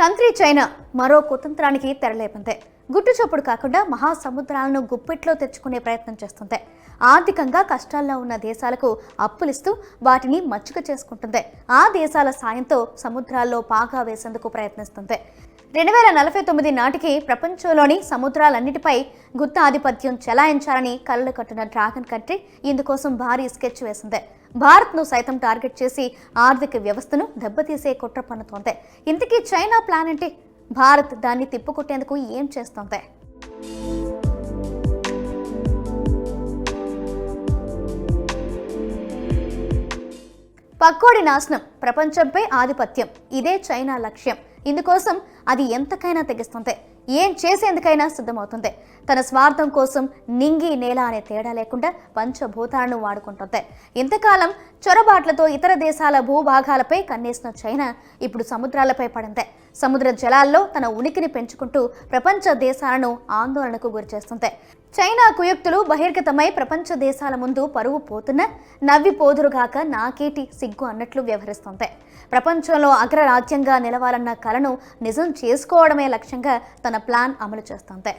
తంత్రి China మరో కుతంత్రానికి తెరలేపింది. గుట్టు చప్పుడు కాకుండా మహాసముద్రాలను గుప్పెట్లో తెచ్చుకునే ప్రయత్నం చేస్తుంది. ఆర్థికంగా కష్టాల్లో ఉన్న దేశాలకు అప్పులిస్తూ వాటిని మచ్చుక చేసుకుంటుంది. ఆ దేశాల సాయంతో సముద్రాల్లో పాగా వేసేందుకు ప్రయత్నిస్తుంది. రెండు వేల నలభై తొమ్మిది నాటికి ప్రపంచంలోని సముద్రాలన్నిటిపై గుత్త ఆధిపత్యం చెలాయించాలని కళ్ళు కట్టిన డ్రాగన్ కంట్రీ ఇందుకోసం భారీ స్కెచ్ వేసింది. భారత్ను సైతం టార్గెట్ చేసి ఆర్థిక వ్యవస్థను దెబ్బతీసే కుట్ర పన్నుతోంది. ఇంతకీ చైనా ప్లాన్ ఏంటి? భారత్ దాన్ని తిప్పుకొట్టేందుకు ఏం చేస్తోంది? పక్కోడి నాశనం ప్రపంచంపై ఆధిపత్యం ఇదే చైనా లక్ష్యం. ఇందుకోసం అది ఎంతకైనా తెగిస్తుంది. ఏం చేసేందుకైనా సిద్ధమవుతుంది. తన స్వార్థం కోసం నింగి నేల అనే తేడా లేకుండా పంచభూతాలను వాడుకుంటుంది. ఇంతకాలం చొరబాట్లతో ఇతర దేశాల భూభాగాలపై కన్నేసిన చైనా ఇప్పుడు సముద్రాలపై పడింది. సముద్ర జలాల్లో తన ఉనికిని పెంచుకుంటూ ప్రపంచ దేశాలను ఆందోళనకు గురిచేస్తుంది. చైనా కుయుక్తులు బహిర్గతమై ప్రపంచ దేశాల ముందు పరువు పోతున్న నవ్వి పోదురుగాక నాకేటి సిగ్గు అన్నట్లు వ్యవహరిస్తోంది. ప్రపంచంలో అగ్రరాజ్యంగా నిలవాలన్న కలను నిజం చేసుకోవడమే లక్ష్యంగా తన ప్లాన్ అమలు చేస్తోంది.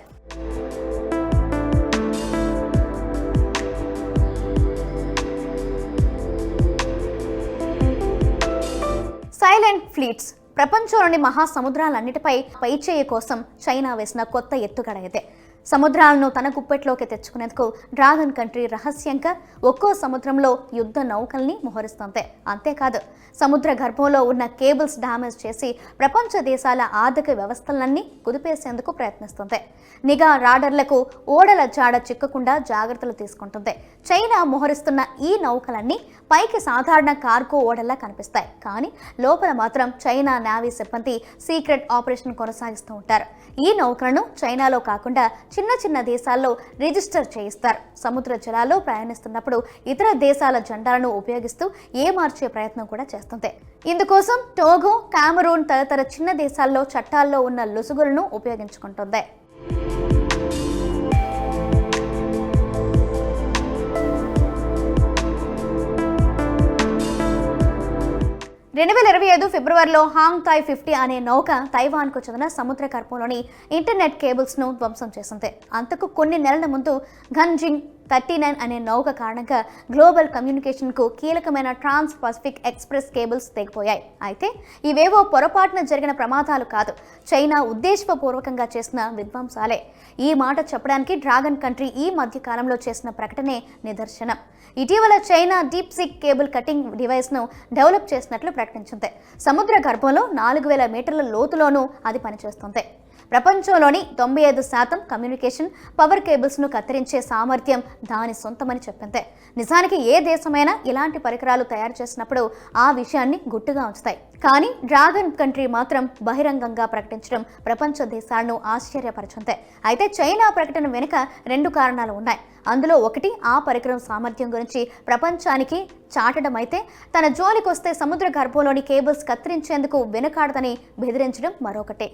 సైలెంట్ ఫ్లీట్స్ ప్రపంచంలోని మహాసముద్రాలన్నిటిపై పైచేయి కోసం చైనా వేసిన కొత్త ఎత్తుగడ ఇదే. సముద్రాలను తన గుప్పెట్లోకి తెచ్చుకునేందుకు డ్రాగన్ కంట్రీ రహస్యంగా ఒక్కో సముద్రంలో యుద్ధ నౌకల్ని మోహరిస్తుంది. అంతేకాదు సముద్ర గర్భంలో ఉన్న కేబుల్స్ డ్యామేజ్ చేసి ప్రపంచ దేశాల ఆర్థిక వ్యవస్థలన్నీ కుదిపేసేందుకు ప్రయత్నిస్తుంది. నిఘా రాడర్లకు ఓడల జాడ చిక్కకుండా జాగ్రత్తలు తీసుకుంటుంది. చైనా మోహరిస్తున్న ఈ నౌకలన్నీ పైకి సాధారణ కార్గో ఓడల్లా కనిపిస్తాయి. కానీ లోపల మాత్రం చైనా నావీ సిబ్బంది సీక్రెట్ ఆపరేషన్ కొనసాగిస్తూ ఉంటారు. ఈ నౌకలను చైనాలో కాకుండా చిన్న చిన్న దేశాల్లో రిజిస్టర్ చేయిస్తారు. సముద్ర జలాల్లో ప్రయాణిస్తున్నప్పుడు ఇతర దేశాల జెండాలను ఉపయోగిస్తూ ఏమార్చే ప్రయత్నం కూడా చేస్తుంది ఇందుకోసం టోగో కామరూన్ తదితర చిన్న దేశాల్లో చట్టాల్లో ఉన్న లొసుగులను ఉపయోగించుకుంటుంది. రెండు వేల ఇరవై ఐదు ఫిబ్రవరిలో హాంగ్ తాయ్ ఫిఫ్టీ అనే నౌక తైవాన్కు చెందిన సముద్ర కర్పంలోని ఇంటర్నెట్ కేబుల్స్ను ధ్వంసం చేసింది. అంతకు కొన్ని నెలల ముందు ఘన్జింగ్ థర్టీ నైన్ అనే నౌక కారణంగా గ్లోబల్ కమ్యూనికేషన్కు కీలకమైన ట్రాన్స్ పసిఫిక్ ఎక్స్ప్రెస్ కేబుల్స్ తెగిపోయాయి. అయితే ఇవేవో పొరపాటున జరిగిన ప్రమాదాలు కాదు. చైనా ఉద్దేశపూర్వకంగా చేసిన విధ్వంసాలే. ఈ మాట చెప్పడానికి డ్రాగన్ కంట్రీ ఈ మధ్య కాలంలో చేసిన ప్రకటనే నిదర్శనం. ఇటీవల China deep sea cable cutting డివైస్ను develop చేసినట్లు ప్రకటించింది. సముద్ర గర్భంలో నాలుగు వేల మీటర్ల లోతులోనూ అది పనిచేస్తుంది. ప్రపంచంలోని తొంభై ఐదు శాతం కమ్యూనికేషన్ పవర్ కేబుల్స్ను కత్తిరించే సామర్థ్యం దాని సొంతమని చెప్పింది. నిజానికి ఏ దేశమైనా ఇలాంటి పరికరాలు తయారు చేసినప్పుడు ఆ విషయాన్ని గుట్టుగా ఉంచుతాయి. కానీ డ్రాగన్ కంట్రీ మాత్రం బహిరంగంగా ప్రకటించడం ప్రపంచ దేశాలను ఆశ్చర్యపరచుంది. అయితే చైనా ప్రకటన వెనుక రెండు కారణాలు ఉన్నాయి. అందులో ఒకటి ఆ పరికరం సామర్థ్యం గురించి ప్రపంచానికి చాటడం అయితే తన జోలికొస్తే సముద్ర గర్భంలోని కేబుల్స్ కత్తిరించేందుకు వెనుకాడదని బెదిరించడం మరొకటి.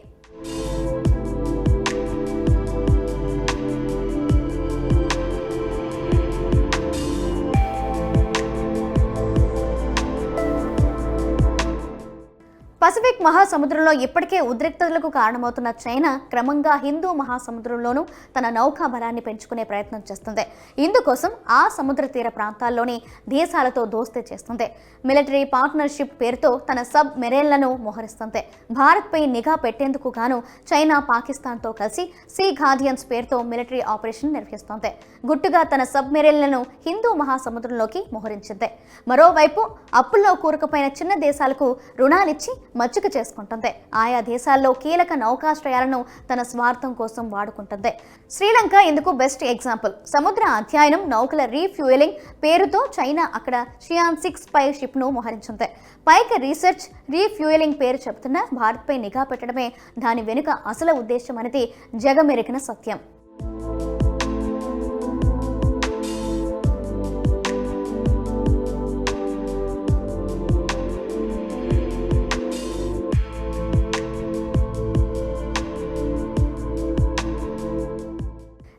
పసిఫిక్ మహాసముద్రంలో ఇప్పటికే ఉద్రిక్తతలకు కారణమవుతున్న చైనా క్రమంగా హిందూ మహాసముద్రంలోనూ తన నౌకా బలాన్ని పెంచుకునే ప్రయత్నం చేస్తుంది. ఇందుకోసం ఆ సముద్ర తీర ప్రాంతాల్లోని దేశాలతో దోస్తీ చేస్తుంది. మిలిటరీ పార్ట్నర్షిప్ పేరుతో తన సబ్ మెరైన్లను మోహరిస్తుంది. భారత్పై నిఘా పెట్టేందుకు గాను చైనా పాకిస్తాన్తో కలిసి సీ గార్డియన్స్ పేరుతో మిలిటరీ ఆపరేషన్ నిర్వహిస్తోంది. గుట్టుగా తన సబ్ మెరైన్లను హిందూ మహాసముద్రంలోకి మోహరించింది. మరోవైపు అప్పుల్లో కూరుకుపోయిన చిన్న దేశాలకు రుణాలిచ్చి మచ్చిక చేసుకుంటుంది. ఆయా దేశాల్లో కీలక నౌకాశ్రయాలను తన స్వార్థం కోసం వాడుకుంటుంది. శ్రీలంక ఇందుకు బెస్ట్ ఎగ్జాంపుల్ సముద్ర అధ్యయనం నౌకల రీఫ్యూయలింగ్ పేరుతో చైనా అక్కడ షియాన్ సిక్స్ పై షిప్ను మోహరించింది. పైకి రీసెర్చ్ రీఫ్యూయలింగ్ పేరు చెబుతున్న భారత్పై నిఘా పెట్టడమే దాని వెనుక అసలు ఉద్దేశం అనేది జగమెరిగిన సత్యం.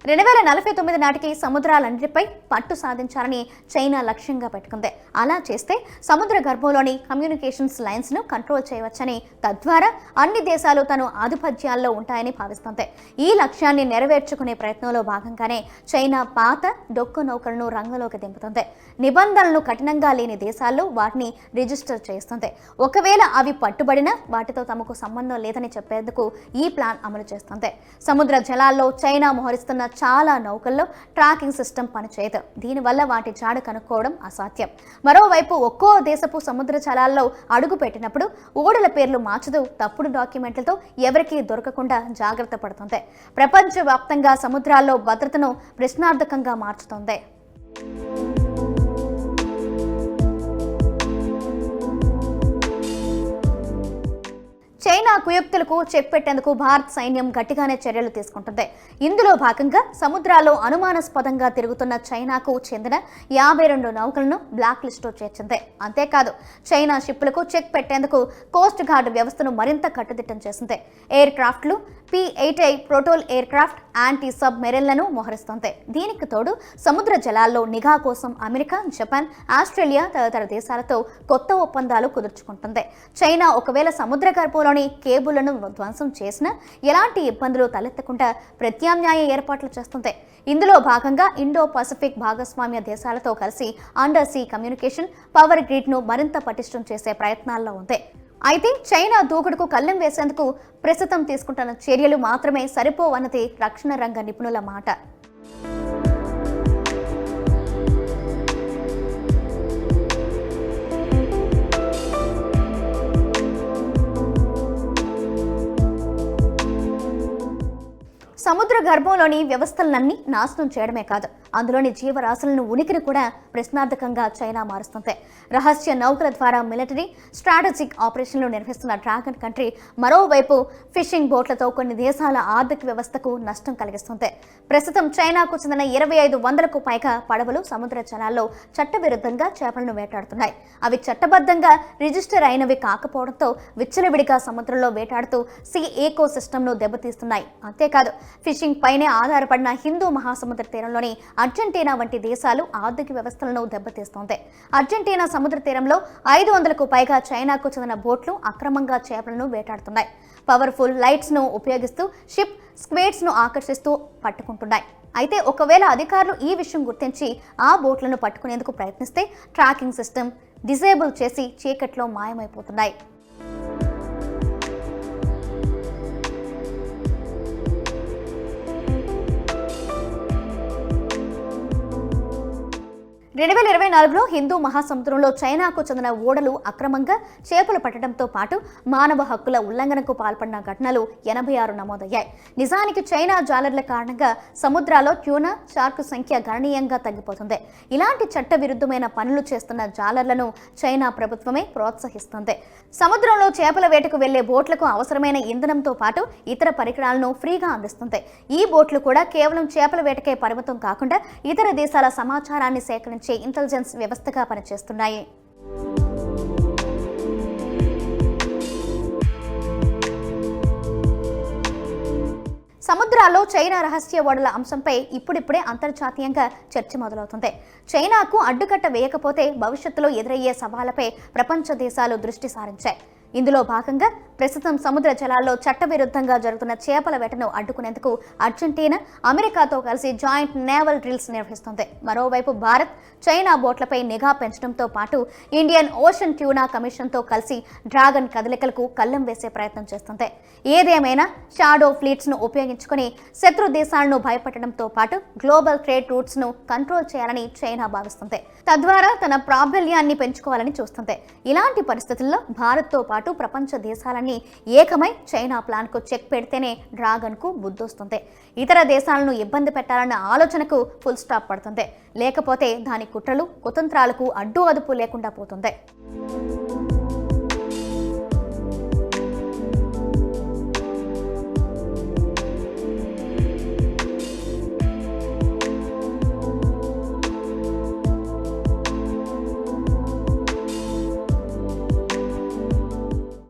రెండు వేల నలభై తొమ్మిది నాటికి సముద్రాలన్నిటిపై పట్టు సాధించాలని చైనా లక్ష్యంగా పెట్టుకుంది. అలా చేస్తే సముద్ర గర్భంలోని కమ్యూనికేషన్స్ లైన్స్ను కంట్రోల్ చేయవచ్చని తద్వారా అన్ని దేశాలు తను ఆధిపత్యాల్లో ఉంటాయని భావిస్తుంది. ఈ లక్ష్యాన్ని నెరవేర్చుకునే ప్రయత్నంలో భాగంగానే చైనా పాత డొక్కు నౌకలను రంగంలోకి దింపుతుంది. నిబంధనలు కఠినంగా లేని దేశాల్లో వాటిని రిజిస్టర్ చేస్తుంది. ఒకవేళ అవి పట్టుబడినా వాటితో తమకు సంబంధం లేదని చెప్పేందుకు ఈ ప్లాన్ అమలు చేస్తుంది. సముద్ర జలాల్లో చైనా మోహరిస్తున్న చాలా నౌకల్లో ట్రాకింగ్ సిస్టమ్ పనిచేయదు. దీనివల్ల వాటి జాడ కనుక్కోవడం అసాధ్యం. మరోవైపు ఒక్కో దేశపు సముద్ర జలాల్లో అడుగు పెట్టినప్పుడు ఓడల పేర్లు మార్చదు తప్పుడు డాక్యుమెంట్లతో ఎవరికీ దొరకకుండా జాగ్రత్త పడుతుంది. ప్రపంచవ్యాప్తంగా సముద్రాల్లో భద్రతను ప్రశ్నార్థకంగా మార్చుతుంది. చైనా కుయుక్తులకు చెక్ పెట్టేందుకు భారత్ సైన్యం గట్టిగానే చర్యలు తీసుకుంటుంది. ఇందులో భాగంగా సముద్రాల్లో అనుమానాస్పదంగా తిరుగుతున్న చైనాకు చెందిన యాభై రెండు నౌకలను బ్లాక్ లిస్టులో చేర్చింది. అంతేకాదు చైనా షిప్పులకు చెక్ పెట్టేందుకు కోస్ట్ గార్డ్ వ్యవస్థను మరింత కట్టుదిట్టం చేసింది. ఎయిర్ క్రాఫ్ట్లు P eight I patrol aircraft anti sub మెరైన్లను మోహరిస్తోంది. దీనికి తోడు సముద్ర జలాల్లో నిఘా కోసం అమెరికా జపాన్ ఆస్ట్రేలియా తదితర దేశాలతో కొత్త ఒప్పందాలు కుదుర్చుకుంటుంది. చైనా ఒకవేళ సముద్ర గర్భంలోని కేబుల్లను ధ్వంసం చేసినా ఎలాంటి ఇబ్బందులు తలెత్తకుండా ప్రత్యామ్నాయ ఏర్పాట్లు చేస్తుంది. ఇందులో భాగంగా ఇండో పసిఫిక్ భాగస్వామ్య దేశాలతో కలిసి అండర్ సీ కమ్యూనికేషన్ పవర్ గ్రిడ్ను మరింత పటిష్టం చేసే ప్రయత్నాల్లో ఉంది. అయితే చైనా దూకుడుకు కళ్ళెం వేసేందుకు ప్రస్తుతం తీసుకుంటున్న చర్యలు మాత్రమే సరిపోవన్నది రక్షణ రంగ నిపుణుల మాట. సముద్ర గర్భంలోని వ్యవస్థలన్నీ నాశనం చేయడమే కాదు అందులోని జీవరాశులను ఉనికిని కూడా ప్రశ్నార్థకంగా చైనా మారుస్తుంది. రహస్య నౌకల ద్వారా మిలిటరీ స్ట్రాటజిక్ ఆపరేషన్లు నిర్వహిస్తున్న డ్రాగన్ కంట్రీ మరోవైపు ఫిషింగ్ బోట్లతో కొన్ని దేశాల ఆర్థిక వ్యవస్థకు నష్టం కలిగిస్తుంది. ప్రస్తుతం చైనాకు చెందిన ఇరవై ఐదు వందలకు పైగా పడవలు సముద్ర జలాల్లో చట్టవిరుద్ధంగా చేపలను వేటాడుతున్నాయి. అవి చట్టబద్ధంగా రిజిస్టర్ అయినవి కాకపోవడంతో విచ్చలవిడిగా సముద్రంలో వేటాడుతూ సీ ఏకో సిస్టమ్ను దెబ్బతీస్తున్నాయి. అంతేకాదు ఫిషింగ్ పైనే ఆధారపడిన హిందూ మహాసముద్ర తీరంలోని అర్జెంటీనా వంటి దేశాలు ఆర్థిక వ్యవస్థలను దెబ్బతీస్తోంది. అర్జెంటీనా సముద్ర తీరంలో ఐదు వందలకు పైగా చైనాకు చెందిన బోట్లు అక్రమంగా చేపలను వేటాడుతున్నాయి. పవర్ఫుల్ లైట్స్ను ఉపయోగిస్తూ షిప్ స్క్వేడ్స్ను ఆకర్షిస్తూ పట్టుకుంటున్నాయి. అయితే ఒకవేళ అధికారులు ఈ విషయం గుర్తించి ఆ బోట్లను పట్టుకునేందుకు ప్రయత్నిస్తే ట్రాకింగ్ సిస్టమ్ డిసేబుల్ చేసి చీకట్లో మాయమైపోతున్నాయి. రెండు వేల ఇరవై నాలుగులో హిందూ మహాసముద్రంలో చైనాకు చెందిన ఓడలు అక్రమంగా చేపలు పట్టడంతో పాటు మానవ హక్కుల ఉల్లంఘనకు పాల్పడిన ఘటనలు ఎనభై ఆరు నమోదయ్యాయి. నిజానికి చైనా జాలర్ల కారణంగా సముద్రాల్లో ట్యూనా షార్క్ సంఖ్య గణనీయంగా తగ్గిపోతుంది. ఇలాంటి చట్ట విరుద్ధమైన పనులు చేస్తున్న జాలర్లను చైనా ప్రభుత్వమే ప్రోత్సహిస్తుంది. సముద్రంలో చేపల వేటకు వెళ్ళే బోట్లకు అవసరమైన ఇంధనంతో పాటు ఇతర పరికరాలను ఫ్రీగా అందిస్తుంది. ఈ బోట్లు కూడా కేవలం చేపల వేటకే పరిమితం కాకుండా ఇతర దేశాల సమాచారాన్ని సేకరించి ఇంటెలిజెన్స్ వ్యవస్థగా పనిచేస్తున్నాయి. సముద్రాల్లో చైనా రహస్య ఓడల అంశంపై ఇప్పుడిప్పుడే అంతర్జాతీయంగా చర్చ మొదలవుతుంది. చైనాకు అడ్డుకట్ట వేయకపోతే భవిష్యత్తులో ఎదురయ్యే సవాళ్ళపై ప్రపంచ దేశాలు దృష్టి సారించాయి. ఇందులో భాగంగా ప్రస్తుతం సముద్ర జలాల్లో చట్టవిరుద్ధంగా జరుగుతున్న చేపల వేటను అడ్డుకునేందుకు అర్జెంటీనా అమెరికాతో కలిసి జాయింట్ నేవల్ డ్రిల్స్ నిర్వహిస్తుంది. మరోవైపు భారత్ చైనా బోట్లపై నిఘా పెంచడంతో పాటు ఇండియన్ ఓషన్ ట్యూనా కమిషన్తో కలిసి డ్రాగన్ కదలికలకు కళ్ళెం వేసే ప్రయత్నం చేస్తుంది. ఏదేమైనా షాడో ఫ్లీట్స్ను ఉపయోగించుకుని శత్రు దేశాలను భయపెట్టడంతో పాటు గ్లోబల్ ట్రేడ్ రూట్స్ను కంట్రోల్ చేయాలని చైనా భావిస్తుంది. తద్వారా తన ప్రాబల్యాన్ని పెంచుకోవాలని చూస్తుంది. ఇలాంటి పరిస్థితుల్లో భారత్తో పాటు ప్రపంచ దేశాలన్నీ ఏకమై చైనా ప్లాన్కు చెక్ పెడితేనే డ్రాగన్కు బుద్ధొస్తుంది ఇతర దేశాలను ఇబ్బంది పెట్టాలన్న ఆలోచనకు ఫుల్ స్టాప్ పడుతుంది. లేకపోతే దాని కుట్రలు కుతంత్రాలకు అడ్డు అదుపు లేకుండా పోతుంది.